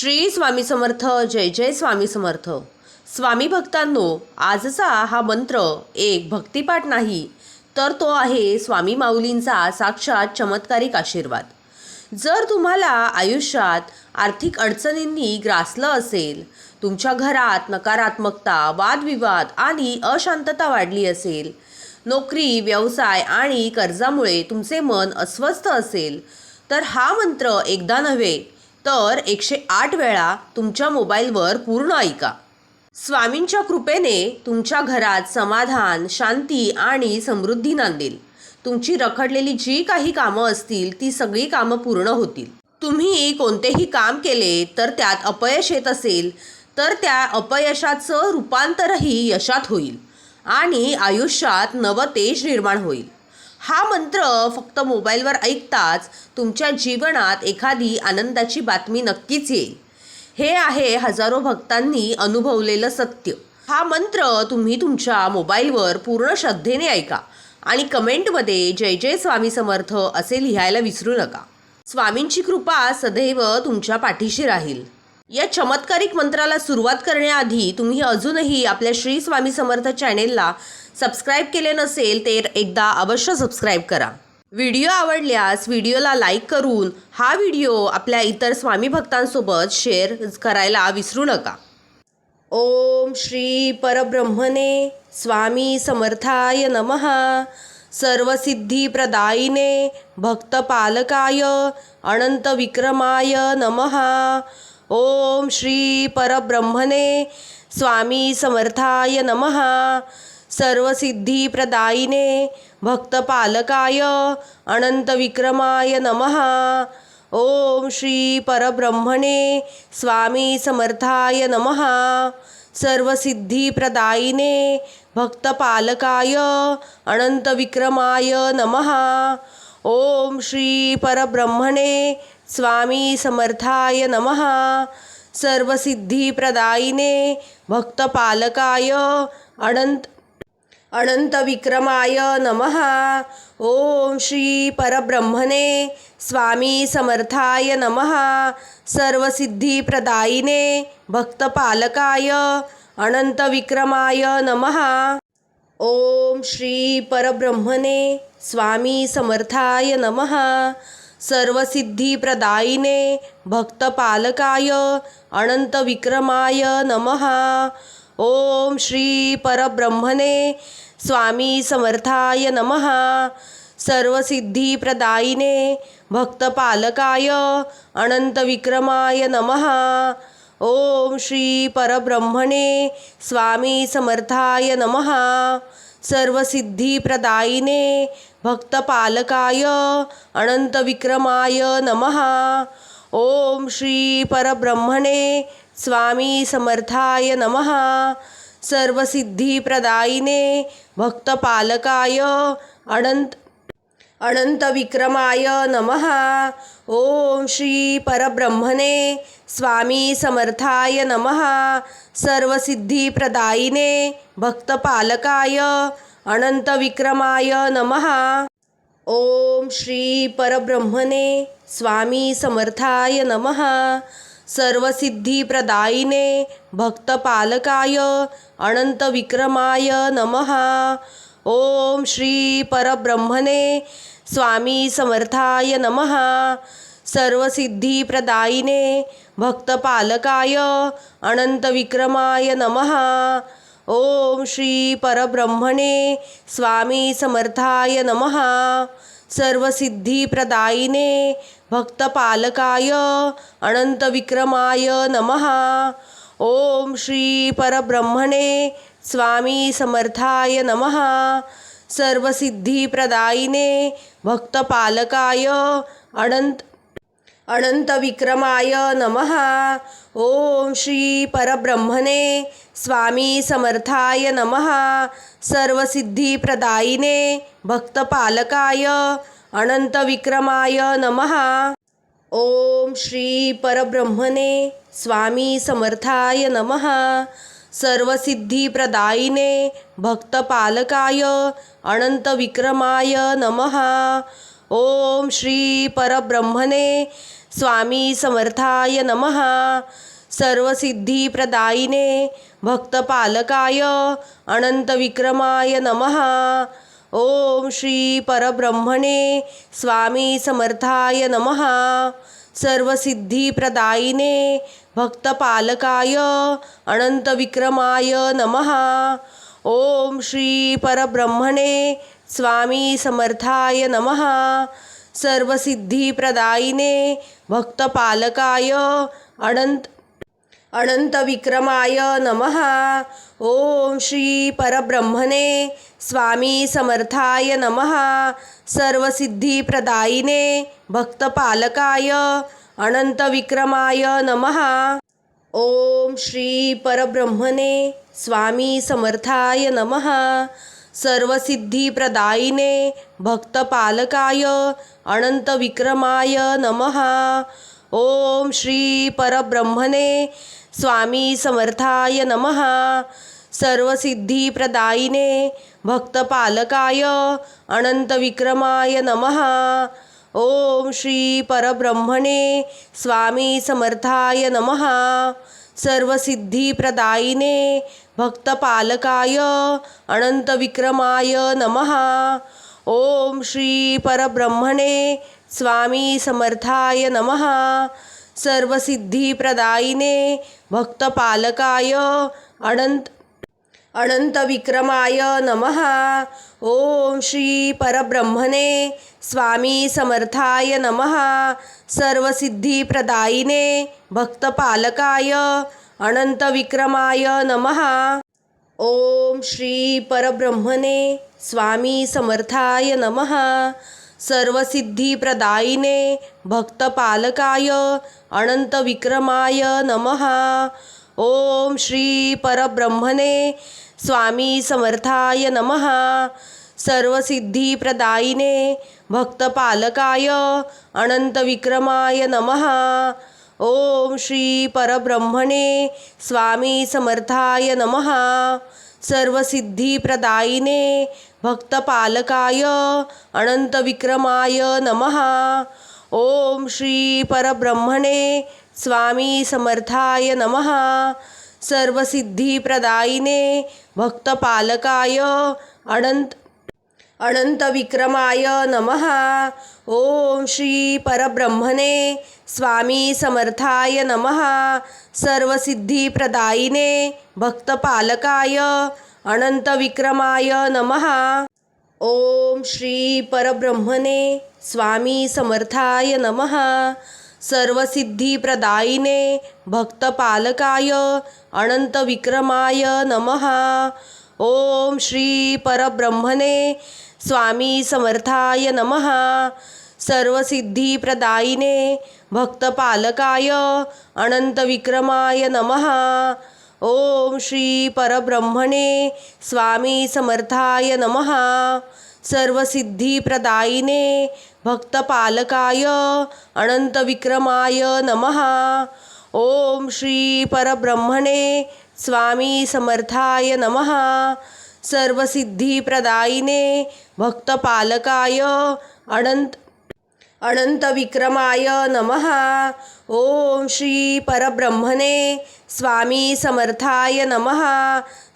श्री स्वामी समर्थ जय जय स्वामी समर्थ. स्वामी भक्तांनो आजचा हा मंत्र एक भक्तिपाठ नाही तर तो आहे स्वामी माऊलींचा साक्षात चमत्कारिक आशीर्वाद. जर तुम्हाला आयुष्यात आर्थिक अडचणींनी ग्रासलं असेल तुमच्या घरात नकारात्मकता वादविवाद आणि अशांतता वाढली असेल नोकरी व्यवसाय आणि कर्जामुळे तुमचे मन अस्वस्थ असेल तर हा मंत्र एकदा नव्हे तर एकशे आठ वेळा तुमच्या मोबाईलवर पूर्ण ऐका. स्वामींच्या कृपेने तुमच्या घरात समाधान शांती आणि समृद्धी नांदेल. तुमची रखडलेली जी काही कामं असतील ती सगळी कामं पूर्ण होतील. तुम्ही कोणतेही काम केले तर त्यात अपयश येत असेल तर त्या अपयशाचं रूपांतरही यशात होईल आणि आयुष्यात नवं तेज निर्माण होईल. हा मंत्र फक्त मोबाईलवर ऐकताच तुमच्या जीवनात एखादी आनंदाची बातमी नक्कीच येईल. हे आहे हजारो भक्तांनी अनुभवलेलं सत्य. हा मंत्र तुम्ही तुमच्या मोबाईलवर पूर्ण श्रद्धेने ऐका आणि कमेंटमध्ये जय जय स्वामी समर्थ असे लिहायला विसरू नका. स्वामींची कृपा सदैव तुमच्या पाठीशी राहील. या चमत्कारिक मंत्राला सुरुवात करण्याआधी तुम्ही अजूनही आपल्या श्री स्वामी समर्थ चॅनेलला सबस्क्राईब केले नसेल तर एकदा अवश्य सबस्क्राईब करा. व्हिडिओ आवडल्यास व्हिडिओला लाईक करून हा व्हिडिओ आपल्या इतर स्वामी भक्तांसोबत शेअर करायला विसरू नका. ओम श्री परब्रह्मणे स्वामी समर्थाय नमः. सर्वसिद्धिप्रदायिने भक्तपालकाय अनंतविक्रमाय नमः. ओम श्री परब्रह्मणे स्वामी समर्थाय नमः. सर्वसिद्धिप्रदायिने भक्तपालकाय अनंतविक्रमाय नमः. ओम श्री परब्रह्मणे स्वामी समर्थाय नमः. सर्वसिद्धिप्रदायिने भक्तपालकाय अनंतविक्रमाय नमः. ओम श्री परब्रह्मणे स्वामी समर्थाय नमः. सर्वसिद्धिप्रदायिने भक्तपालकाय अनंत अनंतविक्रमाय नमः. ओम श्री परब्रह्मणे स्वामी समर्थाय नमः. सर्वसिद्धिप्रदायिने भक्तपालकाय अनंतविक्रमाय नमः. ओम श्री परब्रह्मणे स्वामी समर्थाय नमः. सर्वसिद्धिप्रदायिने भक्तपालकाय अनन्तविक्रमाय नमः। ओम श्री परब्रह्मणे स्वामी समर्थाय नमः। सर्वसिद्धिप्रदायिने भक्तपालकाय अनन्तविक्रमाय नमः। ओम श्री परब्रह्मणे स्वामी समर्थाय नमः। सर्वसिद्धिप्रदायिने भक्तपालकाय अनंतविक्रमाय नमः। ओम श्री परब्रह्मणे स्वामी समर्थाय नमः। सर्वसिद्धिप्रदायिने भक्तपालकाय अनंत अनंतविक्रमाय नमः। ओम श्री परब्रह्मणे स्वामी समर्थाय नमः। सर्वसिद्धिप्रदायिने भक्तपालकाय अनंतविक्रमाय नमः। ओम श्री परब्रह्मणे स्वामी समर्थाय नमः। सर्वसिद्धिप्रदायिने भक्तपालकाय अनंतविक्रमाय नमः। ओम श्री परब्रह्मणे स्वामी समर्थाय नमः. सर्वसिद्धिप्रदायिने भक्तपालकाय अनंतविक्रमाय नमः. ओम श्री परब्रह्मणे स्वामी समर्थाय नमः. सर्वसिद्धिप्रदायिने भक्तपालकाय अनंतविक्रमाय नमः. ओम श्री परब्रह्मणे स्वामी समर्थाय नमः. सर्वसिद्धिप्रदायिने भक्तपालकाय अनंत अनंतविक्रमाय नमः. ओम श्री परब्रह्मणे स्वामी समर्थाय नमः. सर्वसिद्धिप्रदायिने भक्तपालकाय अनंतविक्रमाय नमः. ओम श्री परब्रह्मणे स्वामी समर्थाय नमः. सर्वसिद्धिप्रदायिने भक्तपालकाय अनंतविक्रमाय नमः। ओम श्री परब्रह्मणे स्वामी समर्थाय नमः। सर्वसिद्धिप्रदायिने भक्तपालकाय अनंतविक्रमाय नमः। ओम श्री परब्रह्मणे स्वामी समर्थाय नमः। सर्वसिद्धिप्रदायिने भक्तपालकाय अनंतविक्रमाय नमः। ओम श्री परब्रह्मणे स्वामी समर्थाय नमः। सर्वसिद्धिप्रदायिने भक्तपालकाय अनंत अनंतविक्रमाय नमः। ओम श्री परब्रह्मणे स्वामी समर्थाय नमः। सर्वसिद्धिप्रदायिने भक्तपालकाय अनंतविक्रमाय नमः। ओम श्री परब्रह्मणे स्वामी समर्थाय नमः। सर्वसिद्धिप्रदायिने भक्तपालकाय अनंतविक्रमाय नमः। ओम श्री परब्रह्मणे स्वामी समर्थाय नमः. सर्वसिद्धिप्रदायिने भक्तपालकाय अनंतविक्रमाय नमः. ओम श्री परब्रह्मणे स्वामी समर्थाय नमः. सर्वसिद्धिप्रदायिने भक्तपालकाय अनंतविक्रमाय नमः. ओम श्री परब्रह्मणे स्वामी समर्थाय नमः. सर्वसिद्धिप्रदायिने भक्तपालकाय अनंत अनंतविक्रमाय नमः। ओम श्री परब्रह्मणे स्वामी समर्थाय नमः। सर्वसिद्धिप्रदायिने भक्तपालकाय अनंतविक्रमाय नमः। ओम श्री परब्रह्मणे स्वामी समर्थाय नमः। सर्वसिद्धिप्रदायिने भक्तपालकाय अनंतविक्रमाय नमः। ओम श्री परब्रह्मणे स्वामी समर्थाय नमः। सर्वसिद्धिप्रदायिने भक्तपालकाय अनंतविक्रमाय नमः। ओम श्री परब्रह्मणे स्वामी समर्थाय नमः। सर्वसिद्धिप्रदायिने भक्तपालकाय अनंतविक्रमाय नमः। ओम श्री परब्रह्मणे स्वामी समर्थाय नमः। सर्वसिद्धिप्रदायिने भक्तपालकाय अनंत अनंतविक्रमाय नमः। ओम श्री परब्रह्मणे स्वामी समर्थाय नमः। सर्वसिद्धिप्रदायिने भक्तपालकाय अनंतविक्रमाय नमः। ओम श्री परब्रह्मणे स्वामी समर्थाय नमः। सर्वसिद्धिप्रदायिने भक्तपालकाय अनन्तविक्रमाय नमः। ओम श्री परब्रह्मणे स्वामी समर्थाय नमः। सर्वसिद्धिप्रदायिने भक्तपालकाय अनन्तविक्रमाय नमः। ओम श्री परब्रह्मणे स्वामी समर्थाय नमः. सर्वसिद्धिप्रदायिने भक्तपालकाय अनंतविक्रमाय नमः. ओम श्री परब्रह्मणे स्वामी समर्थाय नमः. सर्वसिद्धिप्रदायिने भक्तपालकाय अनंत अनंतविक्रमाय नमः। ओम श्री परब्रह्मणे स्वामी समर्थाय नमः।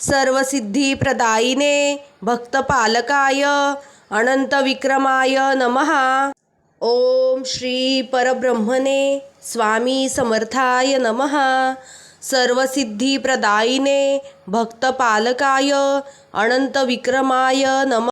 सर्वसिद्धिप्रदायिने भक्तपालकाय अनंतविक्रमाय नमः। ओम श्री परब्रह्मणे स्वामी समर्थाय नमः। सर्वसिद्धिप्रदायिने भक्तपालकाय अनंतविक्रमाय नमः।